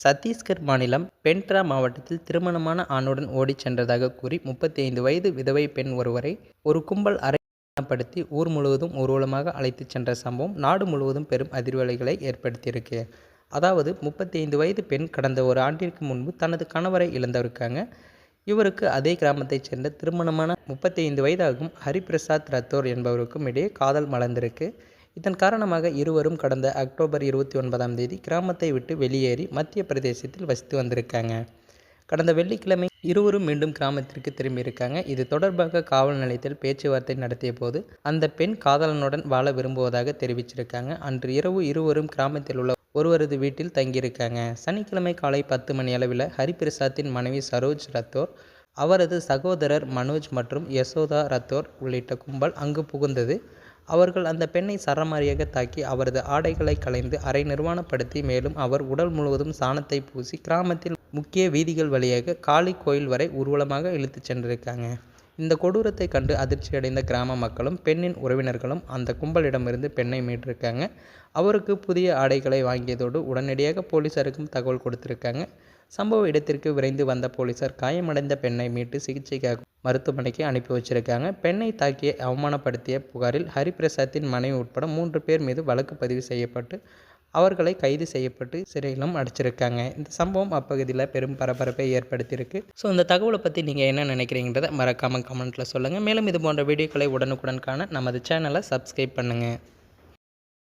சத்தீஸ்கர் மாநிலம் பென்ட்ரா மாவட்டத்தில் திருமணமான ஆணுடன் ஓடிச் சென்றதாக கூறி முப்பத்தி ஐந்து வயது விதவை பெண் ஒருவரை ஒரு கும்பல் அறைப்படுத்தி ஊர் முழுவதும் ஊர்வலமாக அழைத்துச் சென்ற சம்பவம் நாடு முழுவதும் பெரும் அதிர்வலைகளை ஏற்படுத்தியிருக்கு. அதாவது முப்பத்தி ஐந்து வயது பெண் கடந்த ஒரு ஆண்டிற்கு முன்பு தனது கணவரை இழந்திருக்காங்க இவருக்கு அதே கிராமத்தைச் சேர்ந்த திருமணமான முப்பத்தி ஐந்து வயதாகும் ஹரிபிரசாத் ரத்தோர் என்பவருக்கும் இடையே காதல் மலர்ந்திருக்கு. இதன் காரணமாக இருவரும் கடந்த அக்டோபர் இருபத்தி ஒன்பதாம் தேதி கிராமத்தை விட்டு வெளியேறி மத்திய பிரதேசத்தில் வசித்து வந்திருக்காங்க. கடந்த வெள்ளிக்கிழமை இருவரும் மீண்டும் கிராமத்திற்கு திரும்பியிருக்காங்க. இது தொடர்பாக காவல் நிலையத்தில் பேச்சுவார்த்தை நடத்திய போது அந்த பெண் காதலனுடன் வாழ விரும்புவதாக தெரிவிச்சிருக்காங்க. அன்று இரவு இருவரும் கிராமத்தில் உள்ள ஒருவரது வீட்டில் தங்கியிருக்காங்க. சனிக்கிழமை காலை பத்து மணி அளவில் ஹரிபிரசாத்தின் மனைவி சரோஜ் ரத்தோர் அவரது சகோதரர் மனோஜ் மற்றும் யசோதா ரத்தோர் உள்ளிட்ட கும்பல் அங்கு புகுந்தது. அவர்கள் அந்த பெண்ணை சரமாரியாக தாக்கி அவரது ஆடைகளை களைந்து அரை நிர்வாணப்படுத்தி மேலும் அவர் உடல் முழுவதும் சாணத்தை பூசி கிராமத்தில் முக்கிய வீதிகள் வழியாக காளி கோயில் வரை ஊர்வலமாக இழுத்துச் சென்றிருக்காங்க. இந்த கொடூரத்தை கண்டு அதிர்ச்சியடைந்த கிராம மக்களும் பெண்ணின் உறவினர்களும் அந்த கும்பலிடமிருந்து பெண்ணை மீட்டிருக்காங்க. அவருக்கு புதிய ஆடைகளை வாங்கியதோடு உடனடியாக போலீசாருக்கும் தகவல் கொடுத்திருக்காங்க. சம்பவ இடத்திற்கு விரைந்து வந்த போலீசார் காயமடைந்த பெண்ணை மீட்டு சிகிச்சைக்காக மருத்துவமனைக்கு அனுப்பி வச்சிருக்காங்க. பெண்ணை தாக்கிய அவமானப்படுத்திய புகாரில் ஹரிபிரசாத்தின் மனைவி உட்பட மூன்று பேர் மீது வழக்கு பதிவு செய்யப்பட்டு அவர்களை கைது செய்யப்பட்டு சிறையிலும் அடைச்சிருக்காங்க. இந்த சம்பவம் அப்பகுதியில் பெரும் பரபரப்பை ஏற்படுத்தியிருக்கு. ஸோ இந்த தகவலை பற்றி நீங்கள் என்ன நினைக்கிறீங்கிறத மறக்காமல் கமெண்ட்டில் சொல்லுங்கள் மேலும் இது போன்ற வீடியோக்களை உடனுக்குடன் காண நமது சேனலை சப்ஸ்கிரைப் பண்ணுங்கள்